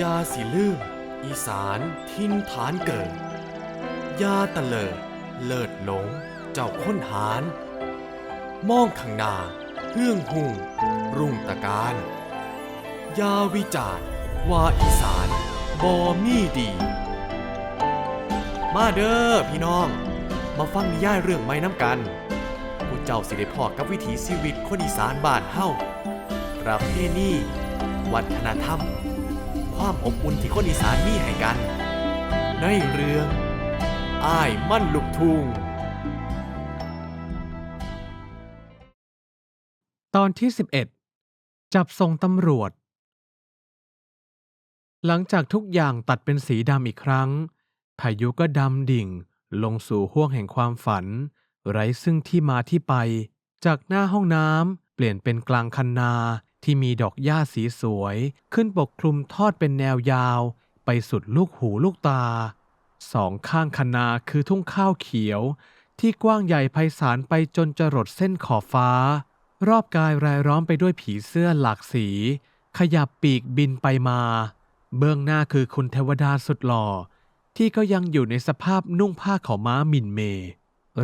ยาสิลืม อีสานทิ้นฐานเกิด ยาตะเลิด เลิศหลง เจ้าค้นหารมองข้างนาเฮื่องหุ่ง รุ่งตะการ ยาวิจาร์ว่าอีสานบอมีดี มาเด้อพี่น้อง มาฟังนิยายเรื่องไม้น้ำกันผู้เจ้าสิได้พอกับวิถีชีวิตคนอีสานบ้านเฮาประเพณีวัฒนธรรม ความอบอุ่นที่คนอีสานมีให้กัน ในเรื่องอ้ายมั่นลูกทุ่งตอนที่ 11 จับส่งตำรวจ หลังจากทุกอย่างตัดเป็นสีดำอีกครั้ง พายุก็ดำดิ่งลงสู่ห้วงแห่งความฝัน ไร้ซึ่งที่มาที่ไป จากหน้าห้องน้ำเปลี่ยนเป็นกลางคันนา ที่มีดอกหญ้าสีสวยขึ้นปกคลุมทอดเป็นแนวยาว ไปสุดลูกหูลูกตา สองข้างคันาคือทุ่งข้าวเขียว ที่กว้างใหญ่ไพศาลไปจนจรดเส้นขอบฟ้า รอบกายรายล้อมไปด้วยผีเสื้อหลากสี ขยับปีกบินไปมา เบื้องหน้าคือคุณเทวดาสุดหล่อ ที่ก็ยังอยู่ในสภาพนุ่งผ้าขาวม้ามินเม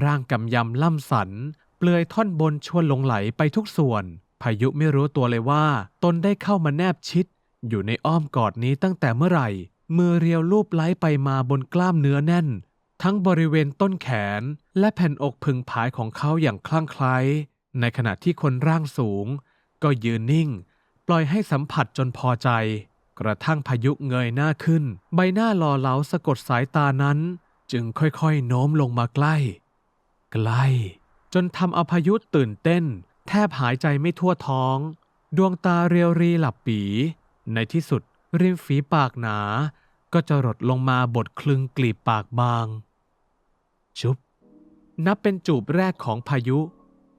ร่างกำยำล่ำสัน เปลือยท่อนบนชวนหลงไหลไปทุกส่วน พายุไม่รู้ตัวเลยว่า ตนได้เข้ามาแนบชิด อยู่ในอ้อมกอดนี้ตั้งแต่เมื่อไหร่ มือเรียวลูบไล้ไปมาบนกล้ามเนื้อแน่น ทั้งบริเวณต้นแขน และแผ่นอกพึงผายของเขาอย่างคลั่งไคล้ในขณะที่คนร่างสูง ก็ยืนนิ่ง ปล่อยให้สัมผัสจนพอใจ กระทั่งพายุเงยหน้าขึ้น ใบหน้าหล่อเหลาสะกดสายตานั้น จึงค่อยๆโน้มลงมาใกล้ ใกล้ จนทำเอาพายุตื่นเต้น แทบหายใจไม่ทั่วท้อง ดวงตาเรียวรีหลับปี ในที่สุดริมฝีปากหนา ก็จะรดลงมาบดคลึงกลีบปากบาง จุบ นับเป็นจูบแรกของพายุ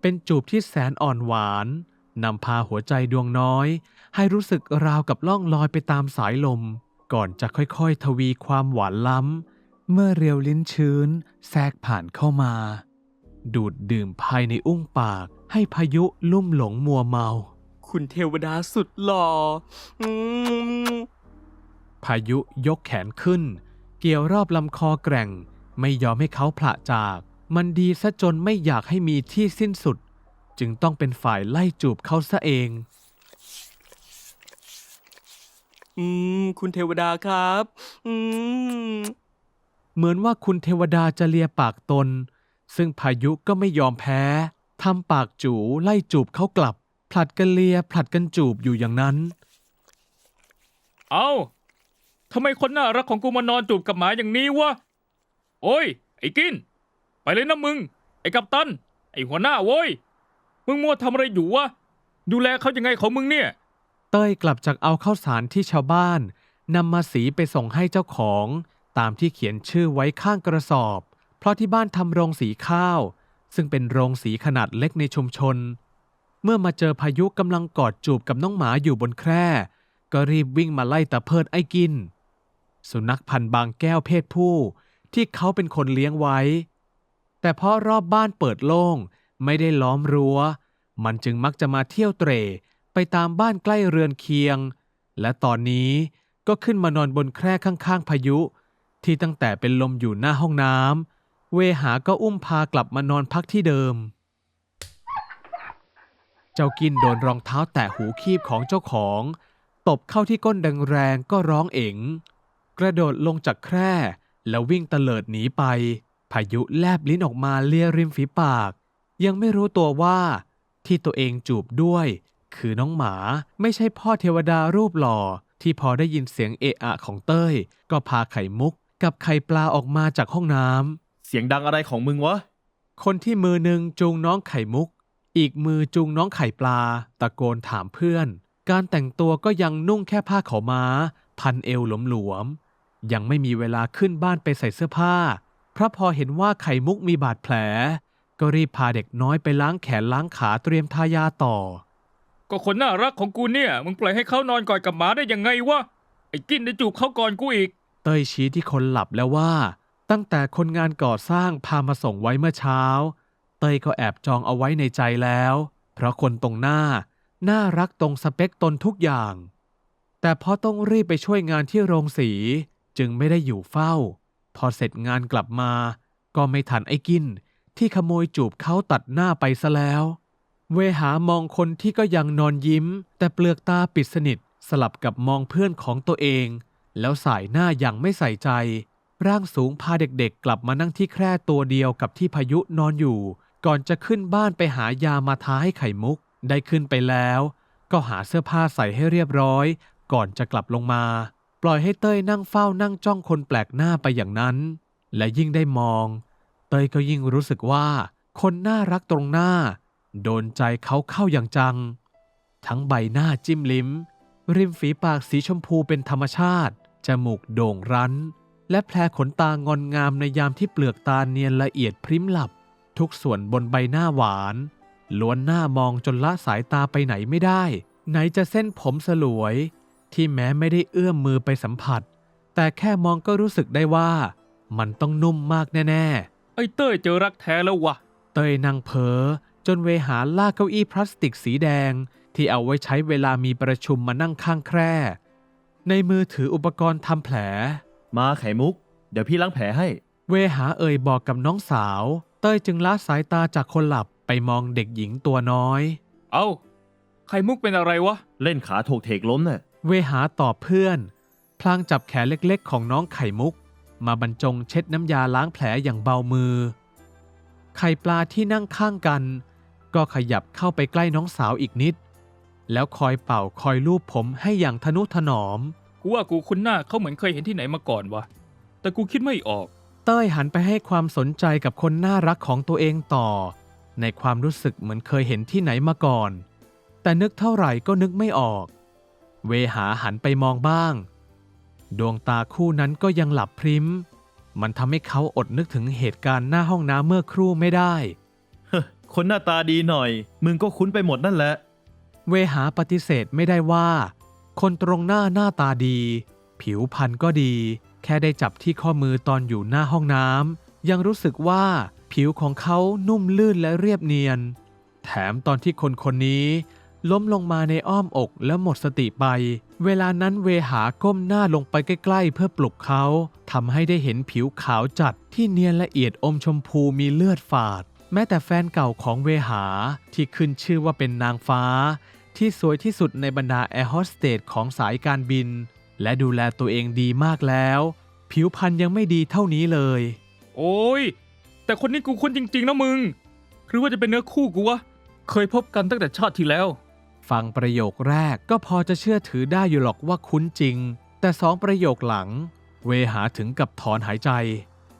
เป็นจูบที่แสนอ่อนหวานนำพาหัวใจดวงน้อย ให้รู้สึกราวกับล่องลอยไปตามสายลม ก่อนจะค่อยๆ ทวีความหวานล้ำ เมื่อเรียวลิ้นชื้นแทรกผ่านเข้ามา ดูดดื่มภายในอุ้งปาก ให้พายุลุ่มหลงมัวเมา คุณเทวดาสุดหล่ออืมพายุยกแขนขึ้น เกี่ยวรอบลำคอแกร่ง ไม่ยอมให้เขาผละจาก มันดีซะจนไม่อยากให้มีที่สิ้นสุด จึงต้องเป็นฝ่ายไล่จูบเขาซะเอง อืม คุณเทวดาครับ อืม เหมือนว่าคุณเทวดาจะเลียปากตน ซึ่งพายุก็ไม่ยอมแพ้ทำปากจูไล่จูบเขากลับ ผลัดกันเลียผลัดกันจูบอยู่อย่างนั้น เอาทำไมคนน่ารักของกูมานอนจูบกับหมาอย่างนี้วะ โอ้ย ไอ้กิน ไปเลยนะมึง ไอ้กัปตัน ไอ้หัวหน้าโว้ย มึงมัวทำอะไรอยู่วะ ดูแลเขายังไงของมึงเนี่ย เต้ยกลับจากเอาข้าวสารที่ชาวบ้านนำมาสีไปส่งให้เจ้าของ ตามที่เขียนชื่อไว้ข้างกระสอบ เพราะที่บ้านทำโรงสีข้าว ซึ่งเป็นโรงสีขนาดเล็กในชุมชน เมื่อมาเจอพายุกำลังกอดจูบกับน้องหมาอยู่บนแคร่ ก็รีบวิ่งมาไล่ตะเพิดไอ้กิน สุนัขพันธุ์บางแก้วเพศผู้ที่เขาเป็นคนเลี้ยงไว้ แต่เพราะรอบบ้านเปิดโล่งไม่ได้ล้อมรั้ว มันจึงมักจะมาเที่ยวเตร่ไปตามบ้านใกล้เรือนเคียง และตอนนี้ก็ขึ้นมานอนบนแคร่ข้างๆพายุ ที่ตั้งแต่เป็นลมอยู่หน้าห้องน้ำ เวหาก็อุ้มพากลับมานอนพักที่เดิม เจ้ากินโดนรองเท้าแตะหูคีบของเจ้าของ ตบเข้าที่ก้นแรงก็ร้องเอ๋ง กระโดดลงจากแคร่ แล้ววิ่งเตลิดหนีไป พายุแลบลิ้นออกมาเลียริมฝีปาก ยังไม่รู้ตัวว่าที่ตัวเองจูบด้วย คือน้องหมาไม่ใช่พ่อเทวดารูปหล่อที่พอได้ยินเสียงเอะอะของเต้ย ก็พาไข่มุกกับไข่ปลาออกมาจากห้องน้ำ เสียงดังอะไรของมึงวะ คนที่มือหนึ่งจูงน้องไข่มุก อีกมือจูงน้องไข่ปลา ตะโกนถามเพื่อน การแต่งตัวก็ยังนุ่งแค่ผ้าขาวม้า พันเอวหลวมๆ ยังไม่มีเวลาขึ้นบ้านไปใส่เสื้อผ้าเพราะพอเห็นว่าไข่มุกมีบาดแผล ก็รีบพาเด็กน้อยไปล้างแขนล้างขาเตรียมทายาต่อ ก็คนน่ารักของกูเนี่ย มึงปล่อยให้เขานอนกอดกับหมาได้ยังไงวะ ไอ้กินได้จูบเขาก่อนกูอีก เต้ยชี้ที่คนหลับแล้วว่า ตั้งแต่คนงานก่อสร้างพามาส่งไว้เมื่อเช้า เต้ยก็แอบจองเอาไว้ในใจแล้ว เพราะคนตรงหน้า น่ารักตรงสเปคตนทุกอย่าง แต่พราะต้องรีบไปช่วยงานที่โรงสีจึงไม่ได้อยู่เฝ้า พอเสร็จงานกลับมา ก็ไม่ทันไอ้กิน ที่ขโมยจูบเขาตัดหน้าไปซะแล้ว เวหามองคนที่ก็ยังนอนยิ้ม แต่เปลือกตาปิดสนิทสลับกับมองเพื่อนของตัวเอง แล้วสายหน้าอย่างไม่ใส่ใจ ร่างสูงพาเด็กๆ กลับมานั่งที่แคร่ตัวเดียวกับที่พายุนอนอยู่ ก่อนจะขึ้นบ้านไปหายามาทาให้ไข่มุก ได้ขึ้นไปแล้ว ก็หาเสื้อผ้าใส่ให้เรียบร้อย ก่อนจะกลับลงมา ปล่อยให้เต้ยนั่งเฝ้านั่งจ้องคนแปลกหน้าไปอย่างนั้น และยิ่งได้มอง เต้ยก็ยิ่งรู้สึกว่า คนน่ารักตรงหน้า โดนใจเขาเข้าอย่างจัง ทั้งใบหน้าจิ้มลิ้ม ริมฝีปากสีชมพูเป็นธรรมชาติจมูกโด่งรั้น และแผลขนตางอนงามในยามที่เปลือกตาเนียนละเอียดพริ้มหลับ ทุกส่วนบนใบหน้าหวานล้วนหน้ามองจนละสายตาไปไหนไม่ได้ ไหนจะเส้นผมสลวย ที่แม้ไม่ได้เอื้อมมือไปสัมผัส แต่แค่มองก็รู้สึกได้ว่า มันต้องนุ่มมากแน่ๆ ไอ้เต้ยเจอรักแท้แล้ววะเตยนั่งเผลอจนเวหาลากเก้าอี้พลาสติกสีแดง ที่เอาไว้ใช้เวลามีประชุมมานั่งข้างแคร่ในมือถืออุปกรณ์ทำแผล มาไข่มุก เดี๋ยวพี่ล้างแผลให้ เวหาเอ่ยบอกกับน้องสาว เต้ยจึงละสายตาจากคนหลับไปมองเด็กหญิงตัวน้อย เอ้า ไข่มุกเป็นอะไรวะ เล่นขาโถกเถกล้มน่ะ เวหาตอบเพื่อน พลางจับแขนเล็กๆ ของน้องไข่มุก มาบรรจงเช็ดน้ำยาล้างแผลอย่างเบามือ ไข่ปลาที่นั่งข้างกัน ก็ขยับเข้าไปใกล้น้องสาวอีกนิด แล้วคอยเป่าคอยลูบผมให้อย่างทนุถนอม กูว่ากูคุ้นหน้าเขาเหมือนเคยเห็นที่ไหนมาก่อนวะ แต่กูคิดไม่ออก เต้ยหันไปให้ความสนใจกับคนน่ารักของตัวเองต่อ ในความรู้สึกเหมือนเคยเห็นที่ไหนมาก่อน แต่นึกเท่าไหร่ก็นึกไม่ออก เวหาหันไปมองบ้าง ดวงตาคู่นั้นก็ยังหลับพริ้ม มันทำให้เขาอดนึกถึงเหตุการณ์หน้าห้องน้ำเมื่อครู่ไม่ได้ เฮ้อคนหน้าตาดีหน่อย มึงก็คุ้นไปหมดนั่นแหละ เวหาปฏิเสธไม่ได้ว่า คนตรงหน้าหน้าตาดี ผิวพรรณก็ดี แค่ได้จับที่ข้อมือตอนอยู่หน้าห้องน้ำยังรู้สึกว่าผิวของเขานุ่มลื่นและเรียบเนียน แถมตอนที่คนคนนี้ ล้มลงมาในอ้อมอกแล้วหมดสติไป เวลานั้นเวหาก้มหน้าลงไปใกล้ๆ เพื่อปลุกเขาทำให้ได้เห็นผิวขาวจัดที่เนียนละเอียดอมชมพูมีเลือดฝาด แม้แต่แฟนเก่าของเวหาที่ขึ้นชื่อว่าเป็นนางฟ้า ที่สวยที่สุดในบรรดาแอร์โฮสเตสของสายการบิน และดูแลตัวเองดีมากแล้ว ผิวพรรณยังไม่ดีเท่านี้เลย โอ้ย แต่คนนี้กูคุ้นจริง ๆ นะมึง หรือว่าจะเป็นเนื้อคู่กูวะ เคยพบกันตั้งแต่ชาติที่แล้ว ฟังประโยคแรกก็พอจะเชื่อถือได้อยู่หรอกว่าคุ้นจริง แต่สองประโยคหลัง เวหาถึงกับถอนหายใจ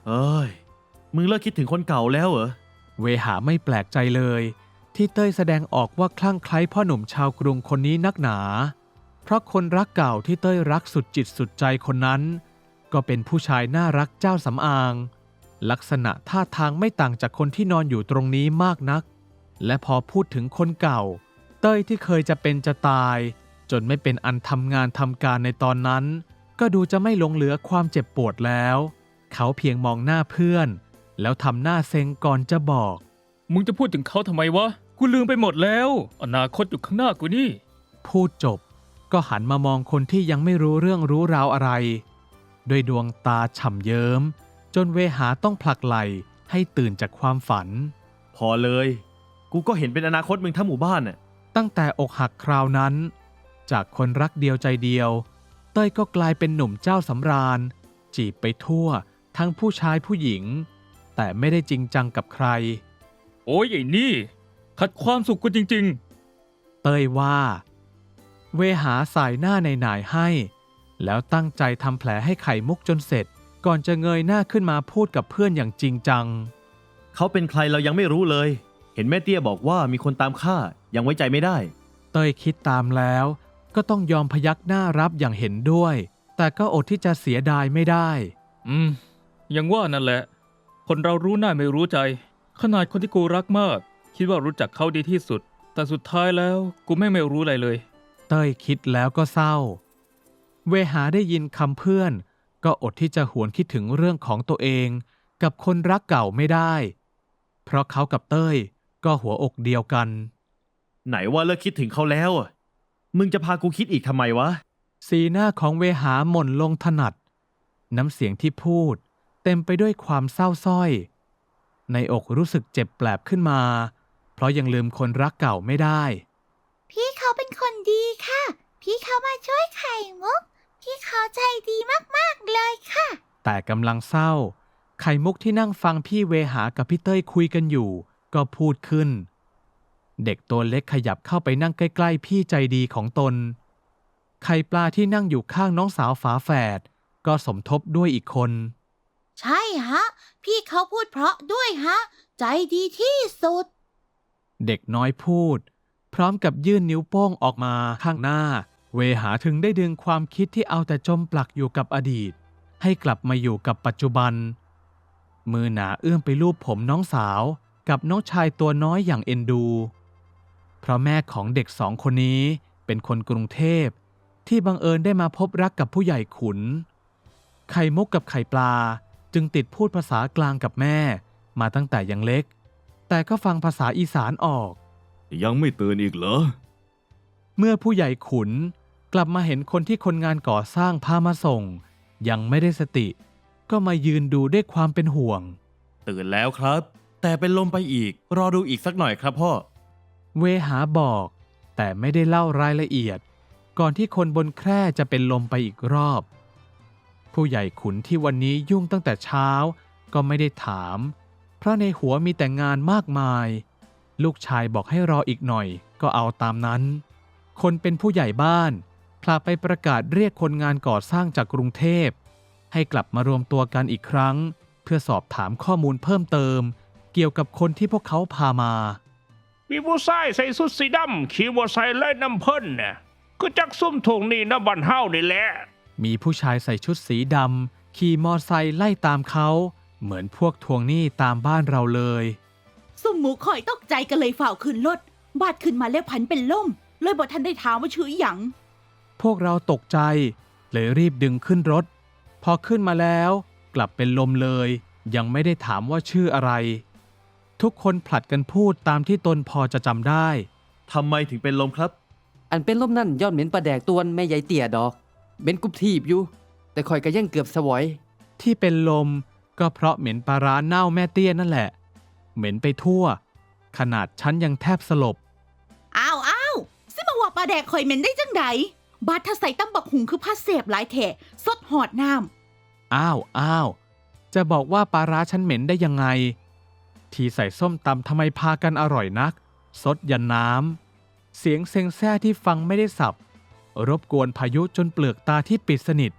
เอ้ย มึงเลิกคิดถึงคนเก่าแล้วเหรอ เวหาไม่แปลกใจเลย ที่เต้ยแสดงออกว่าคลั่งไคล้พ่อหนุ่มชาวกรุงคนนี้นักหนา เพราะคนรักเก่าที่เต้ยรักสุดจิตสุดใจคนนั้น ก็เป็นผู้ชายน่ารักเจ้าสำอาง ลักษณะท่าทางไม่ต่างจากคนที่นอนอยู่ตรงนี้มากนัก และพอพูดถึงคนเก่า เต้ยที่เคยจะเป็นจะตาย จนไม่เป็นอันทำงานทำการในตอนนั้น ก็ดูจะไม่หลงเหลือความเจ็บปวดแล้ว เขาเพียงมองหน้าเพื่อน แล้วทำหน้าเซ็งก่อนจะบอก มึงจะพูดถึงเขาทำไมวะ กูลืมไปหมดแล้ว อนาคตอยู่ข้างหน้ากูนี่ พูดจบ ก็หันมามองคนที่ยังไม่รู้เรื่องรู้ราวอะไร ด้วยดวงตาฉ่ำเยิ้ม จนเวหาต้องผลักไหลให้ตื่นจากความฝัน พอเลย กูก็เห็นเป็นอนาคตมึงทั้งหมู่บ้านน่ะ ตั้งแต่อกหักคราวนั้น จากคนรักเดียวใจเดียว เต้ยก็กลายเป็นหนุ่มเจ้าสำราญ จีบไปทั่ว ทั้งผู้ชายผู้หญิง แต่ไม่ได้จริงจังกับใครโอ้ยไอ้นี่ ขัดความสุขกูจริง เต้ยว่า เวหาสายหน้าในหน่ายๆให้ แล้วตั้งใจทำแผลให้ไข่มุกจนเสร็จ ก่อนจะเงยหน้าขึ้นมาพูดกับเพื่อนอย่างจริงจัง เขาเป็นใครเรายังไม่รู้เลย เห็นแม่เตี้ยบอกว่ามีคนตามฆ่ายังไว้ใจไม่ได้ เต้ยคิดตามแล้ว ก็ต้องยอมพยักหน้ารับอย่างเห็นด้วย แต่ก็อดที่จะเสียดายไม่ได้ ๆ อืม ยังว่านั่นแหละ คนเรารู้หน้าไม่รู้ใจ ขนาดคนที่กูรักมาก คิดว่ารู้จักเขาดีที่สุด แต่สุดท้ายแล้วกูไม่ไม่รู้อะไรเลย เต้ยคิดแล้วก็เศร้า เวหาได้ยินคำเพื่อน ก็อดที่จะหวนคิดถึงเรื่องของตัวเอง กับคนรักเก่าไม่ได้ เพราะเขากับเต้ยก็หัวอกเดียวกัน ไหนว่าเลิกคิดถึงเขาแล้วอะมึงจะพากูคิดอีกทำไมวะ สีหน้าของเวหาหม่นลงถนัด น้ำเสียงที่พูด เต็มไปด้วยความเศร้าสร้อย ในอกรู้สึกเจ็บแปลบขึ้นมา เพราะยังลืมคนรักเก่าไม่ได้ พี่เขาเป็นคนดีค่ะ พี่เขามาช่วยไข่มุก พี่เขาใจดีมากๆเลยค่ะ แต่กำลังเศร้า ไข่มุกที่นั่งฟังพี่เวหากับพี่เต้ยคุยกันอยู่ ก็พูดขึ้น เด็กตัวเล็กขยับเข้าไปนั่งใกล้ ๆ พี่ใจดีของตน ไข่ปลาที่นั่งอยู่ข้างน้องสาวฝาแฝดก็สมทบด้วยอีกคน ใช่ฮะ พี่เขาพูดเพราะด้วยฮะ ใจดีที่สุด เด็กน้อยพูด พร้อมกับยื่นนิ้วโป้งออกมาข้างหน้า เวหาถึงได้ดึงความคิดที่เอาแต่จมปลักอยู่กับอดีต ให้กลับมาอยู่กับปัจจุบัน มือหนาเอื้อมไปลูบผมน้องสาว กับน้องชายตัวน้อยอย่างเอ็นดู เพราะแม่ของเด็กสองคนนี้เป็นคนกรุงเทพที่บังเอิญได้มาพบรักกับผู้ใหญ่ขุน ไข่มุกกับไข่ปลา จึงติดพูดภาษากลางกับแม่ มาตั้งแต่ยังเล็ก แต่ก็ฟังภาษาอีสานออก ยังไม่ตื่นอีกเหรอ เมื่อผู้ใหญ่ขุนกลับมาเห็นคนที่คนงานก่อสร้างพามาส่ง ยังไม่ได้สติ ก็มายืนดูด้วยความเป็นห่วง ตื่นแล้วครับ แต่เป็นลมไปอีก รอดูอีกสักหน่อยครับพ่อ เวหาบอก แต่ไม่ได้เล่ารายละเอียด ก่อนที่คนบนแคร่จะเป็นลมไปอีกรอบ ผู้ใหญ่ขุนที่วันนี้ยุ่งตั้งแต่เช้า ก็ไม่ได้ถาม เพราะในหัวมีแต่งานมากมาย ลูกชายบอกให้รออีกหน่อย ก็เอาตามนั้น คนเป็นผู้ใหญ่บ้านพลาไปประกาศเรียกคนงานก่อสร้างจากกรุงเทพ ให้กลับมารวมตัวกันอีกครั้ง เพื่อสอบถามข้อมูลเพิ่มเติม เกี่ยวกับคนที่พวกเขาพามา มีผู้ชายใส่สุดสีดำขี่มอเตอร์ไซค์ไล่น้ำเพ่นเนี่ยก็จักซุ่มทวงหนี่น้ำบันเฮานี่แหละ มีผู้ชายใส่ชุดสีดำขี่มอไซค์ไล่ตามเขา เหมือนพวกทวงหนี้ตามบ้านเราเลย สุ่มหมูคอยตกใจกันเลยฝ่าวขึ้นรถบาดขึ้นมาแล้วพันเป็นล่ม เลยบอกทันได้ถามว่าชื่อหยัง พวกเราตกใจ เลยรีบดึงขึ้นรถ พอขึ้นมาแล้ว กลับเป็นลมเลย ยังไม่ได้ถามว่าชื่ออะไร ทุกคนผลัดกันพูดตามที่ตนพอจะจำได้ ทำไมถึงเป็นลมครับ อันเป็นลมนั่นยอดเหม็นปลาแดกตวนแม่ใหญ่เตี่ยดอก เบ็นกรุบทีบอยู่ แต่คอยก็ยังเกือบสวอย ที่เป็นลมก็เพราะเหม็นปลาร้าเน่าแม่เตี้ยนั่นแหละ เหม็นไปทั่ว ขนาดฉันยังแทบสลบ อ้าวอ้าวซิมาว่าปลาแดกคอยเหม็นได้จังใดบาดถ้าใส่ตั้มบักหุงคือผ้าเสบหลายแถะสดหอดน้อ้าวอ้าวจะบอกว่าปลาร้าฉันเหม็นได้ยังไง ที่ใส่ส้มตำทำไมพากันอร่อยนัก สดยันน้ำ เสียงเซ็งแซ่ที่ฟังไม่ได้สับ รบกวนพายุจนเปลือกตาที่ปิดสนิท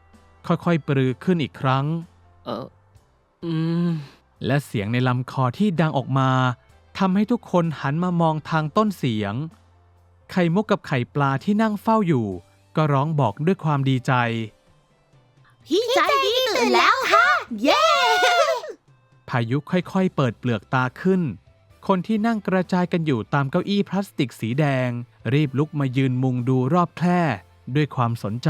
ค่อยๆปรือขึ้นอีกครั้ง เออ อืม และเสียงในลำคอที่ดังออกมาทำให้ทุกคนหันมามองทางต้นเสียง ไข่มุกกับไข่ปลาที่นั่งเฝ้าอยู่ ก็ร้องบอกด้วยความดีใจำพี่ใจดีตื่นแล้วค่ะ เย้ พายุค่อยๆ เปิดเปลือกตาขึ้น คนที่นั่งกระจายกันอยู่ตามเก้าอี้พลาสติกสีแดง รีบลุกมายืนมุงดูรอบแคร่ด้วยความสนใจ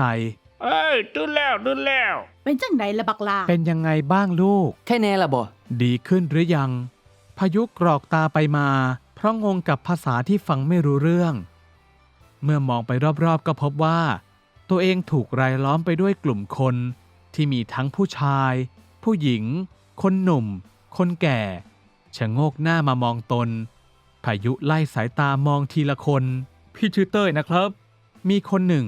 เอ้ยตื่นแล้วตื่นแล้ว เป็นจังไหนละบักลา เป็นยังไงบ้างลูก แค่แน่ละบ่ดีขึ้นหรือยัง พายุกรอกตาไปมา เพราะงงกับภาษาที่ฟังไม่รู้เรื่อง เมื่อมองไปรอบๆก็พบว่า ตัวเองถูกรายล้อมไปด้วยกลุ่มคน ที่มีทั้งผู้ชาย ผู้หญิง คนหนุ่ม คนแก่ ชะโงกหน้ามามองตน พายุไล่สายตามองทีละคน พี่ชื่อเต้ยนะครับ มีคนหนึ่ง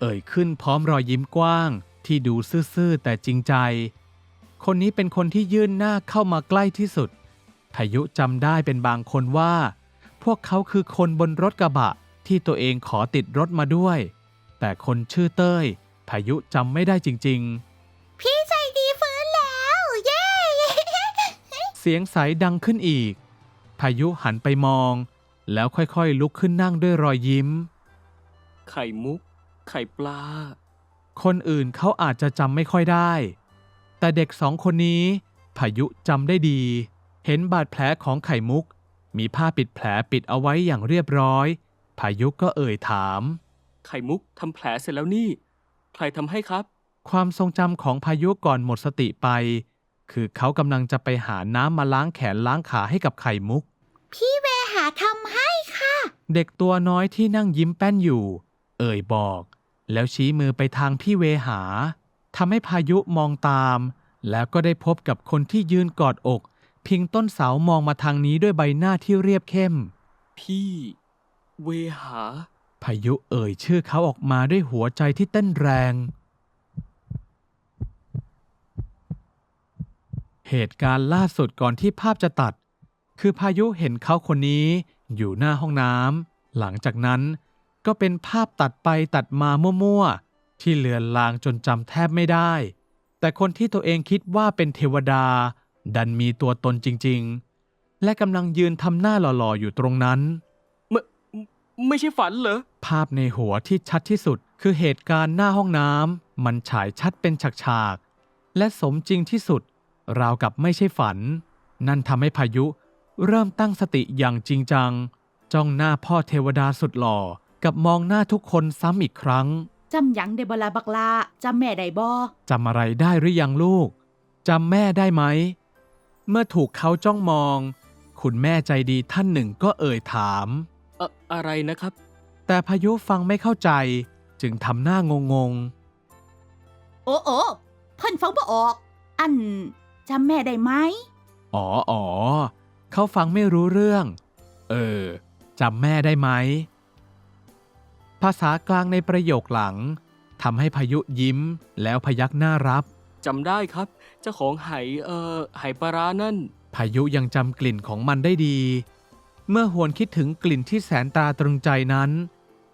เอ่ยขึ้นพร้อมรอยยิ้มกว้าง ที่ดูซื่อๆแต่จริงใจ คนนี้เป็นคนที่ยื่นหน้าเข้ามาใกล้ที่สุด พายุจำได้เป็นบางคนว่า พวกเขาคือคนบนรถกระบะที่ตัวเองขอติดรถมาด้วย แต่คนชื่อเต้ยพายุจำไม่ได้จริงพี่ เสียงใสดังขึ้นอีก พายุหันไปมอง แล้วค่อยๆลุกขึ้นนั่งด้วยรอยยิ้ม ไข่มุก ไข่ปลา คนอื่นเขาอาจจะจำไม่ค่อยได้ แต่เด็กสองคนนี้ พายุจำได้ดี เห็นบาดแผลของไข่มุก มีผ้าปิดแผลปิดเอาไว้อย่างเรียบร้อย พายุก็เอ่ยถาม ไข่มุกทำแผลเสร็จแล้วนี่ ใครทำให้ครับ ความทรงจำของพายุก่อนหมดสติไป คือเขากำลังจะไปหาน้ำมาล้างแขนล้างขาให้กับไข่มุก พี่เวหาทำให้ค่ะ เด็กตัวน้อยที่นั่งยิ้มแป้นอยู่ เอ่ยบอก แล้วชี้มือไปทางพี่เวหาทำให้พายุมองตาม แล้วก็ได้พบกับคนที่ยืนกอดอก พิงต้นเสามองมาทางนี้ด้วยใบหน้าที่เรียบเข้ม พี่ เวหา พายุเอ่ยชื่อเขาออกมาด้วยหัวใจที่เต้นแรง เหตุการณ์ล่าสุดก่อนที่ภาพจะตัด คือพายุเห็นเขาคนนี้อยู่หน้าห้องน้ำหลังจากนั้นก็เป็นภาพตัดไปตัดมามั่วๆ ที่เลือนลางจนจำแทบไม่ได้ แต่คนที่ตัวเองคิดว่าเป็นเทวดา ดันมีตัวตนจริงๆ และกำลังยืนทำหน้าหล่อๆ อยู่ตรงนั้น ไม่ไม่ใช่ฝันเหรอ ภาพในหัวที่ชัดที่สุดคือเหตุการณ์หน้าห้องน้ำมันฉายชัดเป็นฉากๆ และสมจริงที่สุด ราวกับไม่ใช่ฝัน นั่นทำให้พายุเริ่มตั้งสติอย่างจริงจัง จ้องหน้าพ่อเทวดาสุดหล่อ กับมองหน้าทุกคนซ้ำอีกครั้งจำหยังได้บลาบักลาจำแม่ได้บ่จำอะไรได้หรือยังลูกจำแม่ได้ไหม เมื่อถูกเขาจ้องมอง คุณแม่ใจดีท่านหนึ่งก็เอ่ยถาม อะอะไรนะครับ แต่พายุฟังไม่เข้าใจ จึงทำหน้างงๆโอ้โอ้เพิ่นฟังบ่ออก อัน จำแม่ได้ไหม อ๋ออ๋อเขาฟังไม่รู้เรื่อง เออจำแม่ได้ไหม ภาษากลางในประโยคหลังทำให้พายุยิ้มแล้วพยักหน้ารับ จำได้ครับ เจ้าของไหเอ่อไหปลาร้านั่น พายุยังจำกลิ่นของมันได้ดี เมื่อหวนคิดถึงกลิ่นที่แสนตราตรึงใจนั้น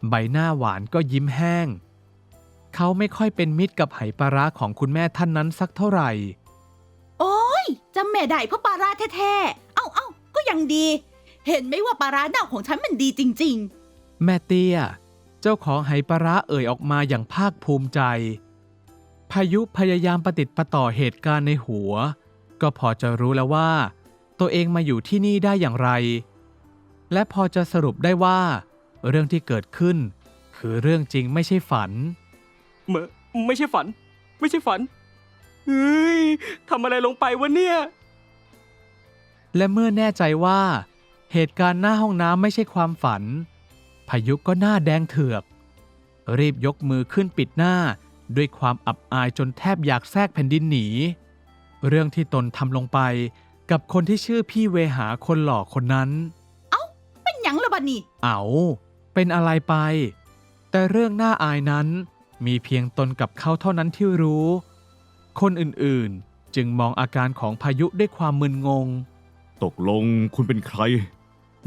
ใบหน้าหวานก็ยิ้มแห้ง เขาไม่ค่อยเป็นมิตรกับไหปลาร้าของคุณแม่ท่านนั้นสักเท่าไหร่โอ้ ยจำแม่ได้เพราะปลาร้าแท้ๆ เอ้าเอ้าก็ยังดี เห็นไหมว่าปลาร้าเน่าของฉันมันดีจริง แม่เตี้ย เจ้าของไหปลาร้าเอ่ยออกมาอย่างภาคภูมิใจ พายุพยายามประติดประต่อเหตุการณ์ในหัว ก็พอจะรู้แล้วว่า ตัวเองมาอยู่ที่นี่ได้อย่างไร และพอจะสรุปได้ว่า เรื่องที่เกิดขึ้น คือเรื่องจริงไม่ใช่ฝัน เมอไม่ใช่ฝัน ไม่ใช่ฝัน เฮ้ยทำอะไรลงไปวะเนี่ย และเมื่อแน่ใจว่า เหตุการณ์หน้าห้องน้ำไม่ใช่ความฝัน พายุก็หน้าแดงเถือก รีบยกมือขึ้นปิดหน้า ด้วยความอับอายจนแทบอยากแทรกแผ่นดินหนี เรื่องที่ตนทำลงไปกับคนที่ชื่อพี่เวหาคนหล่อคนนั้นๆเป็นหยังละบัดนี่เอาเป็นอะไรไป แต่เรื่องน่าอายนั้น มีเพียงตนกับเขาเท่านั้นที่รู้ คนอื่นๆ จึงมองอาการของพายุด้วยความมึนงง ตกลงคุณเป็นใคร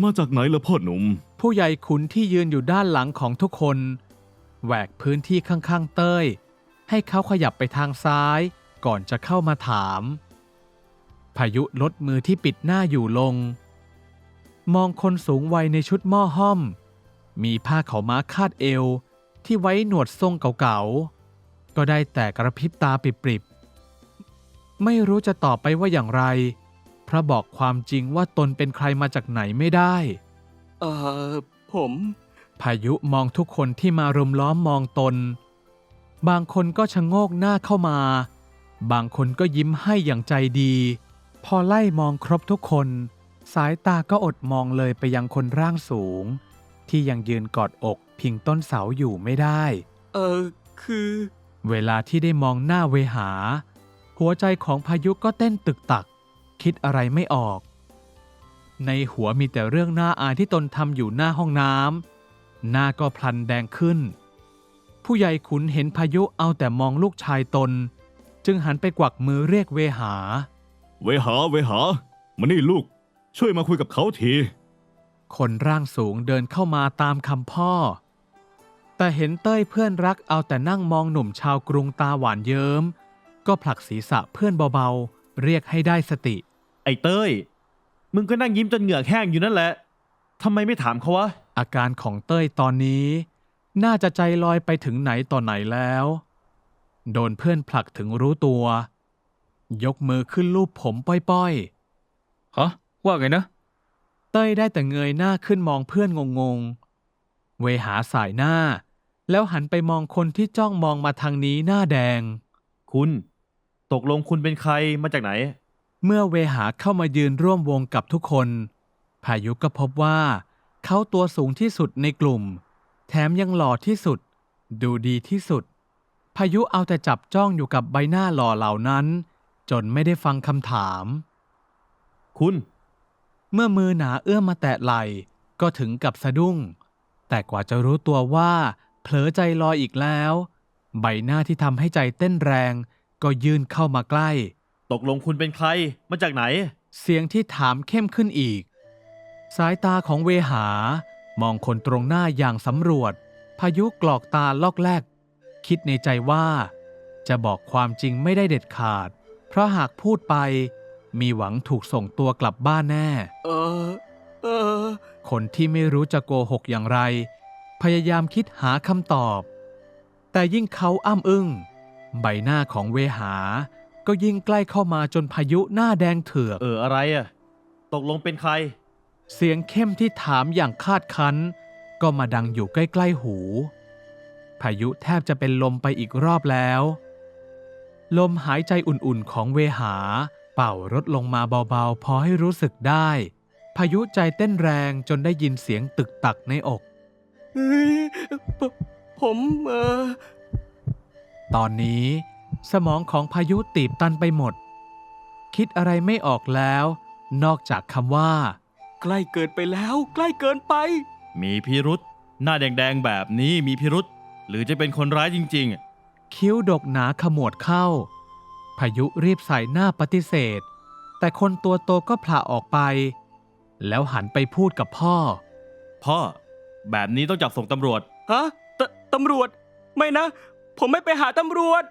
มาจากไหนล่ะพ่อหนุ่ม ผู้ใหญ่ขุนที่ยืนอยู่ด้านหลังของทุกคน แหวกพื้นที่ข้างๆเต้ย ให้เขาขยับไปทางซ้าย ก่อนจะเข้ามาถาม พายุลดมือที่ปิดหน้าอยู่ลง มองคนสูงวัยในชุดหม้อห้อม มีผ้าขาวม้าคาดเอวที่ไว้หนวดทรงเก่าๆ ก็ได้แต่กระพริบตาปริบๆ ไม่รู้จะตอบไปว่าอย่างไรเพราะบอกความจริงว่าตนเป็นใครมาจากไหนไม่ได้ เอ่อ ผม พายุมองทุกคนที่มารุมล้อมมองตน บางคนก็ชะโงกหน้าเข้ามา บางคนก็ยิ้มให้อย่างใจดี พอไล่มองครบทุกคน สายตาก็อดมองเลยไปยังคนร่างสูง ที่ยังยืนกอดอกพิงต้นเสาอยู่ไม่ได้ เออคือ เวลาที่ได้มองหน้าเวหา หัวใจของพายุก็เต้นตึกตัก คิดอะไรไม่ออก ในหัวมีแต่เรื่องน่าอายที่ตนทำอยู่หน้าห้องน้ำหน้าก็พลันแดงขึ้น ผู้ใหญ่ขุนเห็นพายุเอาแต่มองลูกชายตน จึงหันไปกวักมือเรียกเวหา เวหา เวหา มานี่ลูก ช่วยมาคุยกับเขาที คนร่างสูงเดินเข้ามาตามคำพ่อ แต่เห็นเต้ยเพื่อนรักเอาแต่นั่งมองหนุ่มชาวกรุงตาหวานเยิ้ม ก็ผลักศีรษะเพื่อนเบาๆ เรียกให้ได้สติ ไอ้เต้ย มึงก็นั่งยิ้มจนเหงือกแห้งอยู่นั่นแหละทำไมไม่ถามเขาวะ อาการของเต้ยตอนนี้ น่าจะใจลอยไปถึงไหนต่อไหนแล้ว โดนเพื่อนผลักถึงรู้ตัว ยกมือขึ้นลูบผมป้อยฮะว่าไงนะ ๆ เต้ยได้แต่เงยหน้าขึ้นมองเพื่อนงงๆ เวหาสายหน้า แล้วหันไปมองคนที่จ้องมองมาทางนี้หน้าแดง คุณ ตกลงคุณเป็นใครมาจากไหน เมื่อเวหาเข้ามายืนร่วมวงกับทุกคน พายุก็พบว่า เขาตัวสูงที่สุดในกลุ่ม แถมยังหล่อที่สุด ดูดีที่สุด พายุเอาแต่จับจ้องอยู่กับใบหน้าหล่อเหล่านั้น จนไม่ได้ฟังคำถาม คุณ เมื่อมือหนาเอื้อมมาแตะไหล่ก็ถึงกับสะดุ้ง แต่กว่าจะรู้ตัวว่า เผลอใจลอยอีกแล้ว ใบหน้าที่ทำให้ใจเต้นแรง ก็ยื่นเข้ามาใกล้ ตกลงคุณเป็นใคร มาจากไหน เสียงที่ถามเข้มขึ้นอีก สายตาของเวหา มองคนตรงหน้าอย่างสำรวจ พายุกรอกตาลอกแลก คิดในใจว่า จะบอกความจริงไม่ได้เด็ดขาด เพราะหากพูดไปมีหวังถูกส่งตัวกลับบ้านแน่ เออ เออ คนที่ไม่รู้จะโกหกอย่างไร พยายามคิดหาคำตอบ แต่ยิ่งเขาอ้ำอึ้ง ใบหน้าของเวหา ก็ยิ่งใกล้เข้ามาจนพายุหน้าแดงเถือกเอออะไรอะตกลงเป็นใคร เสียงเข้มที่ถามอย่างคาดคั้น ก็มาดังอยู่ใกล้ๆหู พายุแทบจะเป็นลมไปอีกรอบแล้ว ลมหายใจอุ่นๆของเวหา เป่ารถลงมาเบาๆ พอให้รู้สึกได้ พายุใจเต้นแรงจนได้ยินเสียงตึกตักในอกเฮ้ยผผมเออ ตอนนี้ สมองของพายุตีบตันไปหมด คิดอะไรไม่ออกแล้ว นอกจากคำว่า ใกล้เกินไปแล้ว ใกล้เกินไป มีพิรุษหน้าแดงๆแบบนี้มีพิรุษหรือจะเป็นคนร้ายจริงๆ คิ้วดกหนาขมวดเข้า พายุรีบใส่หน้าปฏิเสธ แต่คนตัวโตก็ผละออกไป แล้วหันไปพูดกับพ่อ พ่อ แบบนี้ต้องจับส่งตำรวจฮะตตำรวจ ไม่นะ ผมไม่ไปหาตำรวจ